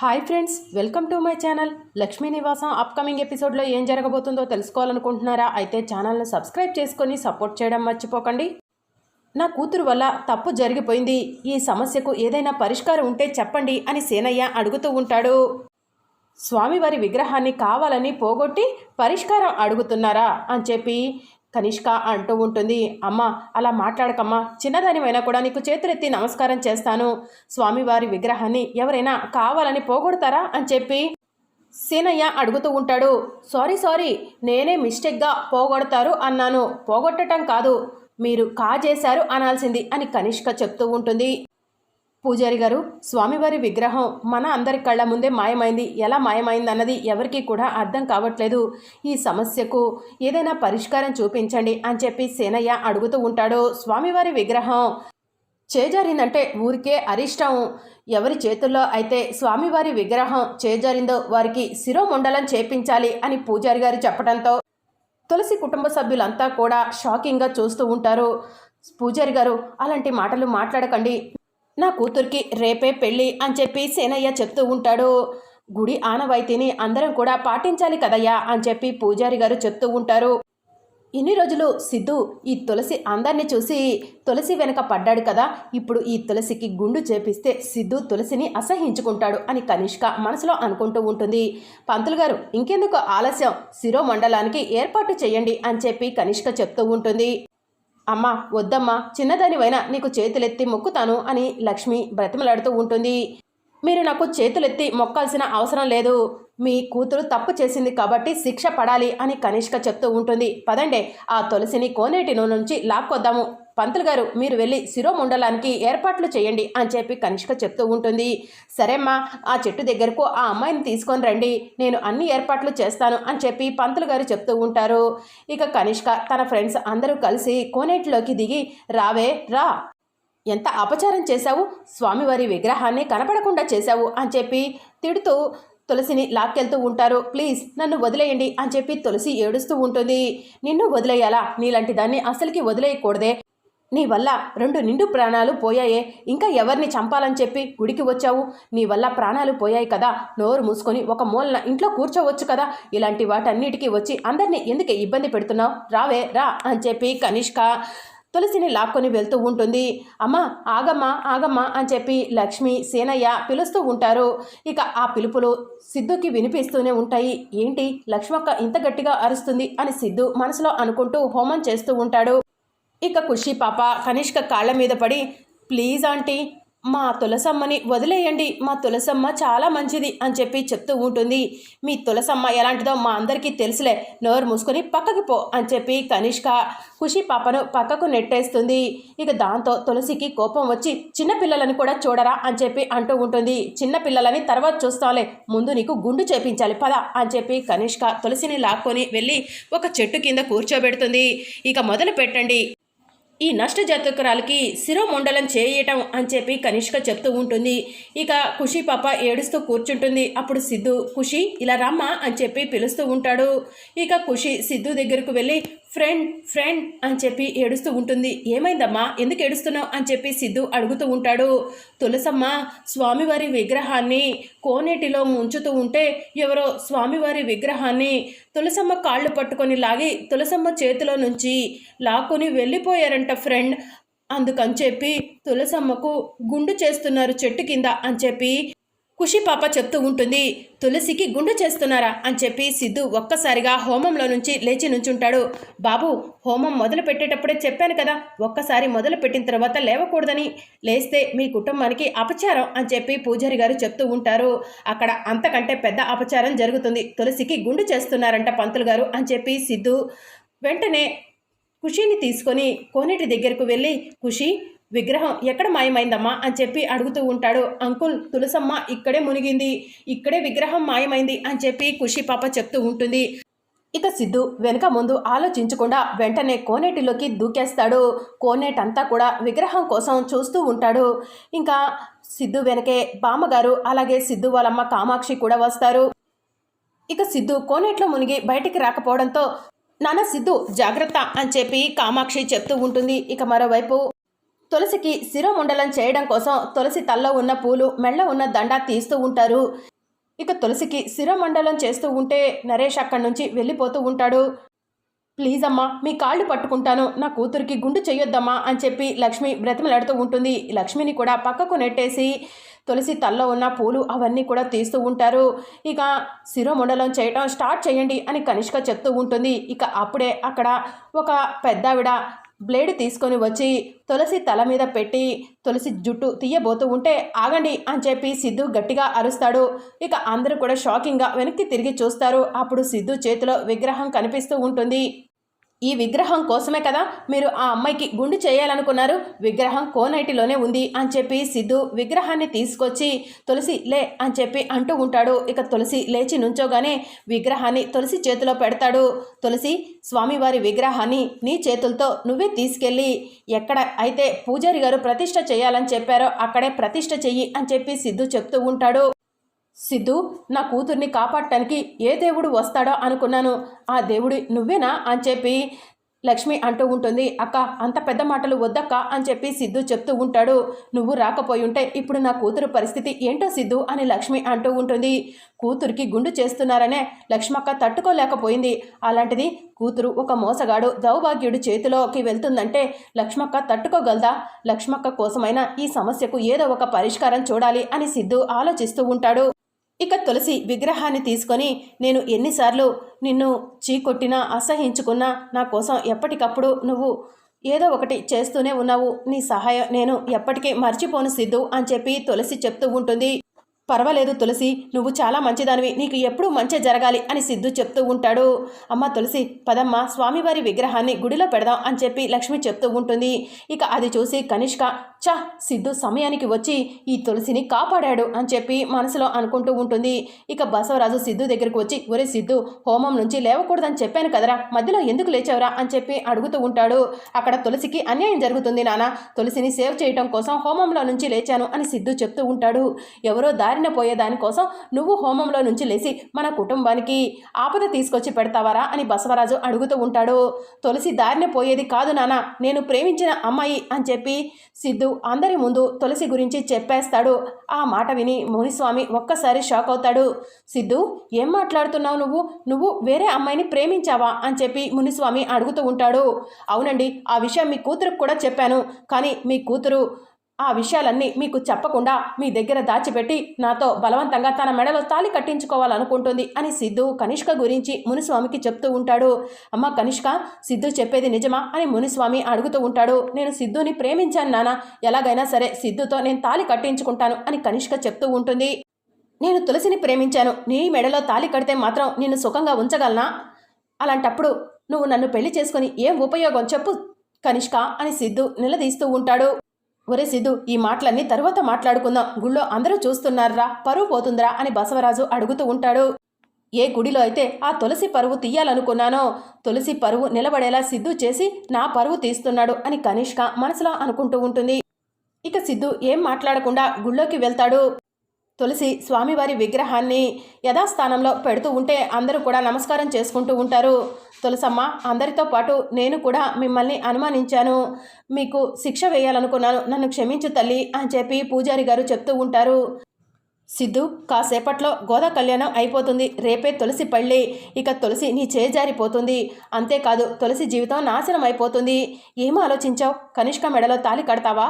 Hi friends welcome to my channel. Lakshmi Nivasam upcoming ఎపిసోడ్లో ఏం జరగబోతుందో తెలుసుకోవాలనుకుంటున్నారా? అయితే ఛానల్ను సబ్స్క్రైబ్ చేసుకొని సపోర్ట్ చేయడం మర్చిపోకండి. నా కూతురు వల్ల తప్పు జరిగిపోయింది. ఈ సమస్యకు ఏదైనా పరిష్కారం ఉంటే చెప్పండి అని సేనయ్య అడుగుతూ ఉంటాడు. స్వామివారి విగ్రహాన్ని కావాలని పోగొట్టి పరిష్కారం అడుగుతున్నారా? అని చెప్పి కనిష్క అంటూ ఉంటుంది. అమ్మ అలా మాట్లాడకమ్మా. చిన్నదానివైనా కూడా నీకు చేతులెత్తి నమస్కారం చేస్తాను. స్వామివారి విగ్రహాన్ని ఎవరైనా కావాలని పోగొడతారా అని చెప్పి సీనయ్య అడుగుతూ ఉంటాడు. సారీ సారీ నేనే మిస్టేక్గా పోగొడతారు అన్నాను. పోగొట్టడం కాదు మీరు కాజేశారు అనాల్సింది అని కనిష్క చెప్తూ ఉంటుంది. పూజారి గారు స్వామివారి విగ్రహం మన అందరి కళ్ళ ముందే మాయమైంది. ఎలా మాయమైంది అన్నది ఎవరికీ కూడా అర్థం కావట్లేదు. ఈ సమస్యకు ఏదైనా పరిష్కారం చూపించండి అని చెప్పి సేనయ్య అడుగుతూ ఉంటాడు. స్వామివారి విగ్రహం చేజారిందంటే ఊరికే అరిష్టం. ఎవరి చేతుల్లో అయితే స్వామివారి విగ్రహం చేజారిందో వారికి శిరోమండలం చేపించాలి అని పూజారి గారు చెప్పడంతో తులసి కుటుంబ సభ్యులంతా కూడా షాకింగ్గా చూస్తూ ఉంటారు. పూజారి గారు అలాంటి మాటలు మాట్లాడకండి. నా కూతురికి రేపే పెళ్ళి అని చెప్పి సేనయ్య చెప్తూ ఉంటాడు. గుడి ఆనవాయితీని అందరం కూడా పాటించాలి కదయ్యా అని చెప్పి పూజారి గారు చెప్తూ ఉంటారు. ఇన్ని రోజులు సిద్ధు ఈ తులసి అందరిని చూసి తులసి వెనక పడ్డాడు కదా ఇప్పుడు ఈ తులసికి గుండు చేపిస్తే సిద్ధు తులసిని అసహించుకుంటాడు అని కనిష్క మనసులో అనుకుంటూ ఉంటుంది. పంతులు గారు ఇంకెందుకు ఆలస్యం? శిరోమండలానికి ఏర్పాటు చేయండి అని చెప్పి కనిష్క చెప్తూ ఉంటుంది. అమ్మా వద్దమ్మా చిన్నదానివైనా నీకు చేతులెత్తి మొక్కుతాను అని లక్ష్మి బ్రతిమలాడుతూ ఉంటుంది. మీరు నాకు చేతులెత్తి మొక్కాల్సిన అవసరం లేదు. మీ కూతురు తప్పు చేసింది కాబట్టి శిక్ష పడాలి అని కనిష్క చెప్తూ ఉంటుంది. పదండే ఆ తులసిని కోనేటి నుంచి లాక్కొద్దాము. పంతులు గారు మీరు వెళ్ళి శిరోమండలానికి ఏర్పాట్లు చేయండి అని చెప్పి కనిష్క చెప్తూ ఉంటుంది. సరేమ్మా ఆ చెట్టు దగ్గరకు ఆ అమ్మాయిని తీసుకొని రండి. నేను అన్ని ఏర్పాట్లు చేస్తాను అని చెప్పి పంతులు గారు చెప్తూ ఉంటారు. ఇక కనిష్క తన ఫ్రెండ్స్ అందరూ కలిసి కోనేటిలోకి దిగి రావే రా. ఎంత అపచారం చేశావు? స్వామివారి విగ్రహాన్ని కనపడకుండా చేశావు అని చెప్పి తిడుతూ తులసిని లాక్కెళ్తూ ఉంటారు. ప్లీజ్ నన్ను వదిలేయండి అని చెప్పి తులసి ఏడుస్తూ ఉంటుంది. నిన్ను వదిలేయాలా? నీలాంటి దాన్ని అసలుకి వదిలేయకూడదే. నీ వల్ల రెండు నిండు ప్రాణాలు పోయాయే. ఇంకా ఎవరిని చంపాలని చెప్పి గుడికి వచ్చావు? నీ వల్ల ప్రాణాలు పోయాయి కదా. నోరు మూసుకొని ఒక మూలన ఇంట్లో కూర్చోవచ్చు కదా. ఇలాంటి వాటన్నిటికీ వచ్చి అందరినీ ఎందుకు ఇబ్బంది పెడుతున్నావు? రావే రా అని చెప్పి కనిష్క తులసిని లాక్కొని వెళ్తూ ఉంటుంది. అమ్మ ఆగమ్మా ఆగమ్మా అని చెప్పి లక్ష్మి సేనయ్య పిలుస్తూ ఉంటారు. ఇక ఆ పిలుపులు సిద్ధుకి వినిపిస్తూనే ఉంటాయి. ఏంటి? లక్ష్మక్క ఇంత గట్టిగా అరుస్తుంది అని సిద్ధు మనసులో అనుకుంటూ హోమం చేస్తూ ఉంటాడు. ఇక ఖుషి పాప కనిష్క కాళ్ళ మీద పడి ప్లీజ్ ఆంటీ మా తులసమ్మని వదిలేయండి. మా తులసమ్మ చాలా మంచిది అని చెప్పి చెప్తూ ఉంటుంది. మీ తులసమ్మ ఎలాంటిదో మా అందరికీ తెలుసులే. నోరు మూసుకొని పక్కకి పో అని చెప్పి కనిష్క ఖుషి పాపను పక్కకు నెట్టేస్తుంది. ఇక దాంతో తులసికి కోపం వచ్చి చిన్నపిల్లలని కూడా చూడరా అని చెప్పి అంటూ ఉంటుంది. చిన్నపిల్లలని తర్వాత చూస్తాలే. ముందు నీకు గుండు చేపించాలి. పద అని చెప్పి కనిష్క తులసిని లాక్కొని వెళ్ళి ఒక చెట్టు కింద కూర్చోబెడుతుంది. ఇక మొదలు పెట్టండి. ఈ నష్ట జాతకురాలకి శిరోమండలం చేయటం అని చెప్పి కనిష్క చెప్తూ ఉంటుంది. ఇక ఖుషి పాప ఏడుస్తూ కూర్చుంటుంది. అప్పుడు సిద్ధు ఖుషి ఇలా రమ్మా అని చెప్పి పిలుస్తూ ఉంటాడు. ఇక ఖుషి సిద్ధు దగ్గరకు వెళ్ళి ఫ్రెండ్ ఫ్రెండ్ అని చెప్పి ఏడుస్తూ ఉంటుంది. ఏమైందమ్మా? ఎందుకు ఏడుస్తున్నావు? అని చెప్పి సిద్ధు అడుగుతూ ఉంటాడు. తులసమ్మ స్వామివారి విగ్రహాన్ని కోనేటిలో ముంచుతూ ఉంటే ఎవరో స్వామివారి విగ్రహాన్ని తులసమ్మ కాళ్ళు పట్టుకొని లాగి తులసమ్మ చేతిలో నుంచి లాక్కొని వెళ్ళిపోయారంట ఫ్రెండ్. అందుకని చెప్పి తులసమ్మకు గుండు చేస్తున్నారు చెట్టు కింద అని చెప్పి ఖుషి పాప చెప్తూ ఉంటుంది తులసికి గుండు చేస్తున్నారా? అని చెప్పి సిద్ధు ఒక్కసారిగా హోమంలో నుంచి లేచి నుంచుంటాడు. బాబు హోమం మొదలు పెట్టేటప్పుడే చెప్పాను కదా ఒక్కసారి మొదలు పెట్టిన తర్వాత లేవకూడదని. లేస్తే మీ కుటుంబానికి అపచారం అని చెప్పి పూజారి గారు చెప్తూ ఉంటారు. అక్కడ అంతకంటే పెద్ద అపచారం జరుగుతుంది. తులసికి గుండు చేస్తున్నారంట పంతులు గారు అని చెప్పి సిద్ధు వెంటనే ఖుషిని తీసుకొని కోనేటి దగ్గరకు వెళ్ళి ఖుషి విగ్రహం ఎక్కడ మాయమైందమ్మా అని చెప్పి అడుగుతూ ఉంటాడు. అంకుల్ తులసమ్మ ఇక్కడే మునిగింది. ఇక్కడే విగ్రహం మాయమైంది అని చెప్పి ఖుషి పాప చెప్తూ ఉంటుంది. ఇక సిద్ధు వెనుక ముందు ఆలోచించకుండా వెంటనే కోనేటిలోకి దూకేస్తాడు. కోనేటంతా కూడా విగ్రహం కోసం చూస్తూ ఉంటాడు. ఇంకా సిద్ధు వెనకే బామ్మగారు అలాగే సిద్ధు వాళ్ళమ్మ కామాక్షి కూడా వస్తారు. ఇక సిద్ధు కోనేట్లో మునిగి బయటికి రాకపోవడంతో నాన్న సిద్ధు జాగ్రత్త అని చెప్పి కామాక్షి చెప్తూ ఉంటుంది. ఇక మరోవైపు తులసికి శిరోమండలం చేయడం కోసం తులసి తల్లో ఉన్న పూలు మెళ్ళ ఉన్న దండ తీస్తూ ఉంటారు. ఇక తులసికి శిరోమండలం చేస్తూ ఉంటే నరేష్ అక్కడి నుంచి వెళ్ళిపోతూ ఉంటాడు. ప్లీజ్ అమ్మా మీ కాళ్ళు పట్టుకుంటాను. నా కూతురికి గుండు చేయొద్దమ్మా అని చెప్పి లక్ష్మి బ్రతిమలాడుతూ ఉంటుంది. లక్ష్మిని కూడా పక్కకు నెట్టేసి తులసి తల్లో ఉన్న పూలు అవన్నీ కూడా తీస్తూ ఉంటారు. ఇక శిరోమండలం చేయటం స్టార్ట్ చేయండి అని కనిష్క చెప్తూ ఉంటుంది. ఇక అప్పుడే అక్కడ ఒక పెద్దావిడ బ్లేడ్ తీసుకొని వచ్చి తులసి తల మీద పెట్టి తులసి జుట్టు తీయబోతూ ఉంటే ఆగండి అని చెప్పి సిద్ధు గట్టిగా అరుస్తాడు. ఇక అందరూ కూడా షాకింగ్గా వెనక్కి తిరిగి చూస్తారు. అప్పుడు సిద్ధు చేతిలో విగ్రహం కనిపిస్తూ ఉంటుంది. ఈ విగ్రహం కోసమే కదా మీరు ఆ అమ్మాయికి గుండు చేయాలనుకున్నారు? విగ్రహం కోనైటిలోనే ఉంది అని చెప్పి సిద్ధు విగ్రహాన్ని తీసుకొచ్చి తులసి లే అని చెప్పి అంటూ ఉంటాడు. ఇక తులసి లేచి నుంచోగానే విగ్రహాన్ని తులసి చేతిలో పెడతాడు. తులసి స్వామివారి విగ్రహాన్ని నీ చేతులతో నువ్వే తీసుకెళ్ళి ఎక్కడ అయితే పూజారి గారు ప్రతిష్ట చేయాలని చెప్పారో అక్కడే ప్రతిష్ట చెయ్యి అని చెప్పి సిద్ధు చెప్తూ ఉంటాడు. సిద్ధు నా కూతుర్ని కాపాడటానికి ఏ దేవుడు వస్తాడో అనుకున్నాను. ఆ దేవుడి నువ్వేనా? అని చెప్పి లక్ష్మి అంటూ ఉంటుంది. అక్క అంత పెద్ద మాటలు వద్దక్క అని చెప్పి సిద్ధు చెప్తూ ఉంటాడు. నువ్వు రాకపోయి ఉంటే ఇప్పుడు నా కూతురు పరిస్థితి ఏంటో సిద్ధు అని లక్ష్మి అంటూ ఉంటుంది. కూతురికి గుండు చేస్తున్నారనే లక్ష్మక్క తట్టుకోలేకపోయింది. అలాంటిది కూతురు ఒక మోసగాడు దౌభాగ్యుడి చేతిలోకి వెళ్తుందంటే లక్ష్మక్క తట్టుకోగలదా? లక్ష్మక్క కోసమైనా ఈ సమస్యకు ఏదో ఒక పరిష్కారం చూడాలి అని సిద్ధు ఆలోచిస్తూ ఉంటాడు. ఇక తులసి విగ్రహాన్ని తీసుకొని నేను ఎన్నిసార్లు నిన్ను చీకొట్టినా అసహించుకున్నా నా కోసం ఎప్పటికప్పుడు నువ్వు ఏదో ఒకటి చేస్తూనే ఉన్నావు. నీ సహాయం నేను ఎప్పటికీ మర్చిపోను సిద్ధు అని చెప్పి తులసి చెప్తూ ఉంటుంది. పర్వాలేదు తులసి నువ్వు చాలా మంచిదానివి. నీకు ఎప్పుడూ మంచి జరగాలి అని సిద్ధు చెప్తూ ఉంటాడు. అమ్మ తులసి పదమ్మ స్వామివారి విగ్రహాన్ని గుడిలో పెడదాం అని చెప్పి లక్ష్మి చెప్తూ ఉంటుంది. ఇక అది చూసి కనిష్క చ సిద్ధు సమయానికి వచ్చి ఈ తులసిని కాపాడాడు అని చెప్పి మనసులో అనుకుంటూ ఉంటుంది. ఇక బసవరాజు సిద్ధు దగ్గరికి వచ్చి ఒరే సిద్ధు హోమం నుంచి లేవకూడదని చెప్పాను కదరా మధ్యలో ఎందుకు లేచావురా? అని చెప్పి అడుగుతూ ఉంటాడు. అక్కడ తులసికి అన్యాయం జరుగుతుంది నాన్న తులసిని సేవ్ చేయటం కోసం హోమంలో నుంచి లేచాను అని సిద్ధు చెప్తూ ఉంటాడు. ఎవరో దారిన పోయే దానికోసం నువ్వు హోమంలో నుంచి లేచి మన కుటుంబానికి ఆపద తీసుకొచ్చి పెడతావారా అని బసవరాజు అడుగుతూ ఉంటాడు. తులసి దారిన పోయేది కాదు నాన్న నేను ప్రేమించిన అమ్మాయి అని చెప్పి సిద్ధు అందరి ముందు తులసి గురించి చెప్పేస్తాడు. ఆ మాట విని మునిస్వామి ఒక్కసారి షాక్ అవుతాడు. సిద్ధు ఏం మాట్లాడుతున్నావు నువ్వు? నువ్వు వేరే అమ్మాయిని ప్రేమించావా? అని చెప్పి మునిస్వామి అడుగుతూ ఉంటాడు. అవునండి ఆ విషయం మీ కూతురుకు కూడా చెప్పాను. కానీ మీ కూతురు ఆ విషయాలన్నీ మీకు చెప్పకుండా మీ దగ్గర దాచిపెట్టి నాతో బలవంతంగా తన మెడలో తాలి కట్టించుకోవాలనుకుంటుంది అని సిద్ధు కనిష్క గురించి మునిస్వామికి చెప్తూ ఉంటాడు. అమ్మ కనిష్క సిద్ధు చెప్పేది నిజమా అని మునిస్వామి అడుగుతూ ఉంటాడు. నేను సిద్ధుని ప్రేమించాను నాన్న ఎలాగైనా సరే సిద్ధుతో నేను తాలి కట్టించుకుంటాను అని కనిష్క చెప్తూ ఉంటుంది. నేను తులసిని ప్రేమించాను నీ మెడలో తాలి కడితే మాత్రం నిన్ను సుఖంగా ఉంచగలనా? అలాంటప్పుడు నువ్వు నన్ను పెళ్ళి చేసుకుని ఏం ఉపయోగం చెప్పు కనిష్క అని సిద్ధు నిలదీస్తూ ఉంటాడు. ఒరే సిద్ధు ఈ మాటలన్నీ తరువాత మాట్లాడుకుందాం. గుళ్ళో అందరూ చూస్తున్నారా? పరువు పోతుందిరా అని బసవరాజు అడుగుతూ ఉంటాడు. ఏ గుడిలో అయితే ఆ తులసి పరువు తీయాలనుకున్నానో తులసి పరువు నిలబడేలా సిద్ధు చేసి నా పరువు తీస్తున్నాడు అని కనిష్క మనసులో అనుకుంటూ ఉంటుంది. ఇక సిద్ధు ఏం మాట్లాడకుండా గుళ్ళోకి వెళ్తాడు. తులసి స్వామివారి విగ్రహాన్ని యథాస్థానంలో పెడుతూ ఉంటే అందరూ కూడా నమస్కారం చేసుకుంటూ ఉంటారు. తులసమ్మ అందరితో పాటు నేను కూడా మిమ్మల్ని అనుమానించాను. మీకు శిక్ష వేయాలనుకున్నాను. నన్ను క్షమించు తల్లి అని చెప్పి పూజారి గారు చెప్తూ ఉంటారు. సిద్ధు కాసేపట్లో గోదా కళ్యాణం అయిపోతుంది. రేపే తులసి పళ్ళి. ఇక తులసి నీ చేజారిపోతుంది. అంతేకాదు తులసి జీవితం నాశనం అయిపోతుంది. ఏం ఆలోచించావు? కనిష్క మెడలో తాలి కడతావా?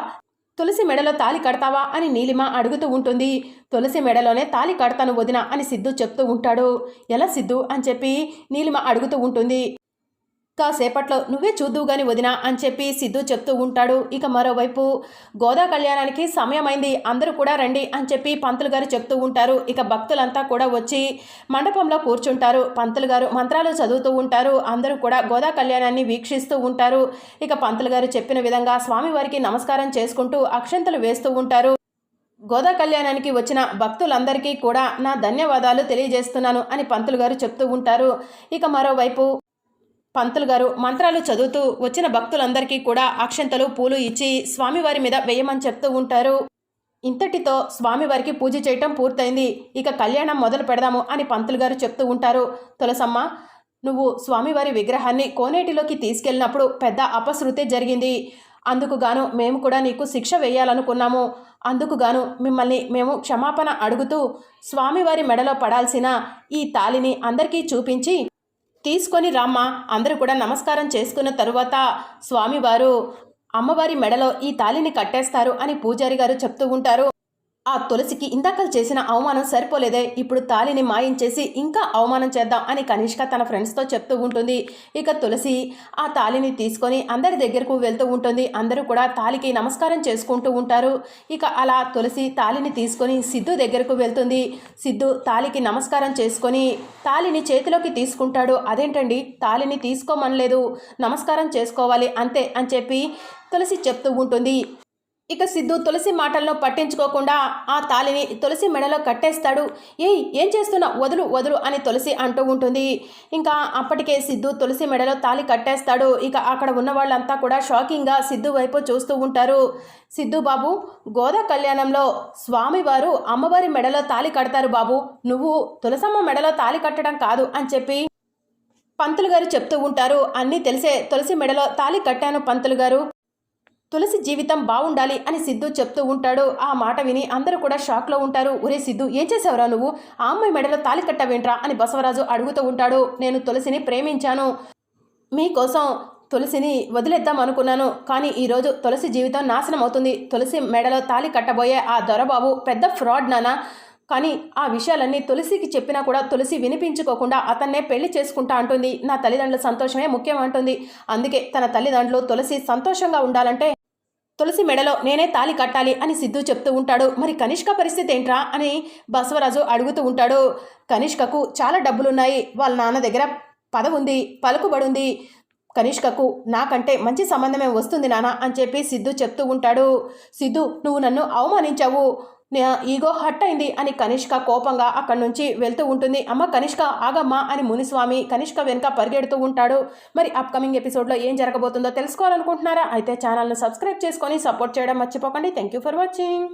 తులసి మెడలో తాలి కడతావా అని నీలిమ అడుగుతూ ఉంటుంది. తులసి మెడలోనే తాలి కడతాను వదిన అని సిద్ధు చెప్తూ ఉంటాడు. ఎలా సిద్ధు అని చెప్పి నీలిమ అడుగుతూ ఉంటుంది. కాసేపట్లో నువ్వే చూద్దువు గాని వదినా అని చెప్పి సిద్ధు చెప్తూ ఉంటాడు. ఇక మరోవైపు గోదా కళ్యాణానికి సమయమైంది. అందరూ కూడా రండి అని చెప్పి పంతులు గారు చెప్తూ ఉంటారు. ఇక భక్తులంతా కూడా వచ్చి మండపంలో కూర్చుంటారు. పంతులు గారు మంత్రాలు చదువుతూ ఉంటారు. అందరూ కూడా గోదా కళ్యాణాన్ని వీక్షిస్తూ ఉంటారు. ఇక పంతులు గారు చెప్పిన విధంగా స్వామివారికి నమస్కారం చేసుకుంటూ అక్షంతలు వేస్తూ ఉంటారు. గోదా కళ్యాణానికి వచ్చిన భక్తులందరికీ కూడా నా ధన్యవాదాలు తెలియజేస్తున్నాను అని పంతులు గారు చెప్తూ ఉంటారు. ఇక మరోవైపు పంతులు గారు మంత్రాలు చదువుతూ వచ్చిన భక్తులందరికీ కూడా అక్షంతలు పూలు ఇచ్చి స్వామివారి మీద వేయమని చెప్తూ ఉంటారు. ఇంతటితో స్వామివారికి పూజ చేయటం పూర్తయింది. ఇక కళ్యాణం మొదలు పెడదాము అని పంతులు గారు చెప్తూ ఉంటారు. తులసమ్మ నువ్వు స్వామివారి విగ్రహాన్ని కోనేటిలోకి తీసుకెళ్ళినప్పుడు పెద్ద అపశృతి జరిగింది. అందుకు గాను మేము కూడా నీకు శిక్ష వేయాలనుకున్నాము. అందుకు గాను మిమ్మల్ని మేము క్షమాపణ అడుగుతూ స్వామివారి మెడలో పడాల్సిన ఈ తాలిని అందరికీ చూపించి తీసుకొని రామ్మ. అందరూ కూడా నమస్కారం చేసుకున్న తరువాత స్వామివారు అమ్మవారి మెడలో ఈ తాలిని కట్టేస్తారు అని పూజారి గారు చెప్తూ ఉంటారు. ఆ తులసికి ఇందాకలు చేసిన అవమానం సరిపోలేదే. ఇప్పుడు తాలిని మాయించేసి ఇంకా అవమానం చేద్దాం అని కనిష్క తన ఫ్రెండ్స్తో చెప్తూ ఉంటుంది. ఇక తులసి ఆ తాలిని తీసుకొని అందరి దగ్గరకు వెళ్తూ ఉంటుంది. అందరూ కూడా తాలికి నమస్కారం చేసుకుంటూ ఉంటారు. ఇక అలా తులసి తాలిని తీసుకొని సిద్ధు దగ్గరకు వెళ్తుంది. సిద్ధు తాలికి నమస్కారం చేసుకొని తాలిని చేతిలోకి తీసుకుంటాడు. అదేంటండి? తాలిని తీసుకోమనలేదు. నమస్కారం చేసుకోవాలి అంతే అని చెప్పి తులసి చెప్తూ ఉంటుంది. ఇక సిద్ధు తులసి మాటలను పట్టించుకోకుండా ఆ తాలిని తులసి మెడలో కట్టేస్తాడు. ఏయ్ ఏం చేస్తున్నా వదులు వదులు అని తులసి అంటూ ఉంటుంది. ఇంకా అప్పటికే సిద్ధు తులసి మెడలో తాలి కట్టేస్తాడు. ఇక అక్కడ ఉన్న వాళ్ళంతా కూడా షాకింగ్గా సిద్ధు వైపు చూస్తూ ఉంటారు. సిద్ధు బాబు గోదా కళ్యాణంలో స్వామివారు అమ్మవారి మెడలో తాలి కడతారు బాబు. నువ్వు తులసమ్మ మెడలో తాలి కట్టడం కాదు అని చెప్పి పంతులు గారు చెప్తూ ఉంటారు. అన్నీ తెలిసే తులసి మెడలో తాలి కట్టాను పంతులు గారు. తులసి జీవితం బాగుండాలి అని సిద్ధు చెప్తూ ఉంటాడు. ఆ మాట విని అందరూ కూడా షాక్లో ఉంటారు. ఒరే సిద్ధు ఏం చేసావురా నువ్వు? ఆ అమ్మాయి మెడలో తాలి కట్టవేంట్రా? అని బసవరాజు అడుగుతూ ఉంటాడు. నేను తులసిని ప్రేమించాను. మీకోసం తులసిని వదిలేద్దాం అనుకున్నాను. కానీ ఈరోజు తులసి జీవితం నాశనం అవుతుంది. తులసి మెడలో తాలి కట్టబోయే ఆ దొరబాబు పెద్ద ఫ్రాడ్ నానా. కానీ ఆ విషయాలన్నీ తులసికి చెప్పినా కూడా తులసి వినిపించుకోకుండా అతన్నే పెళ్ళి చేసుకుంటా అంటుంది. నా తల్లిదండ్రుల సంతోషమే ముఖ్యం అంటుంది. అందుకే తన తల్లిదండ్రులు తులసి సంతోషంగా ఉండాలంటే తులసి మెడలో నేనే తాలి కట్టాలి అని సిద్ధు చెప్తూ ఉంటాడు. మరి కనిష్క పరిస్థితి ఏంట్రా అని బసవరాజు అడుగుతూ ఉంటాడు. కనిష్కకు చాలా డబ్బులున్నాయి. వాళ్ళ నాన్న దగ్గర పదవుంది ఉంది పలుకుబడి ఉంది కనిష్కకు నాకంటే మంచి సంబంధమే వస్తుంది నాన్న అని చెప్పి సిద్ధు చెప్తూ ఉంటాడు. సిద్ధు నువ్వు నన్ను అవమానించావు. ఈగో హట్ అయింది అని కనిష్క కోపంగా అక్కడి నుంచి వెళ్తూ ఉంటుంది. అమ్మ కనిష్క ఆగమ్మా అని మునిస్వామి కనిష్క వెనుక పరిగెడుతూ ఉంటాడు. మరి అప్కమింగ్ ఎపిసోడ్లో ఏం జరగబోతుందో తెలుసుకోవాలనుకుంటున్నారా? అయితే ఛానల్ను సబ్స్క్రైబ్ చేసుకొని సపోర్ట్ చేయడం మర్చిపోకండి. Thank you for watching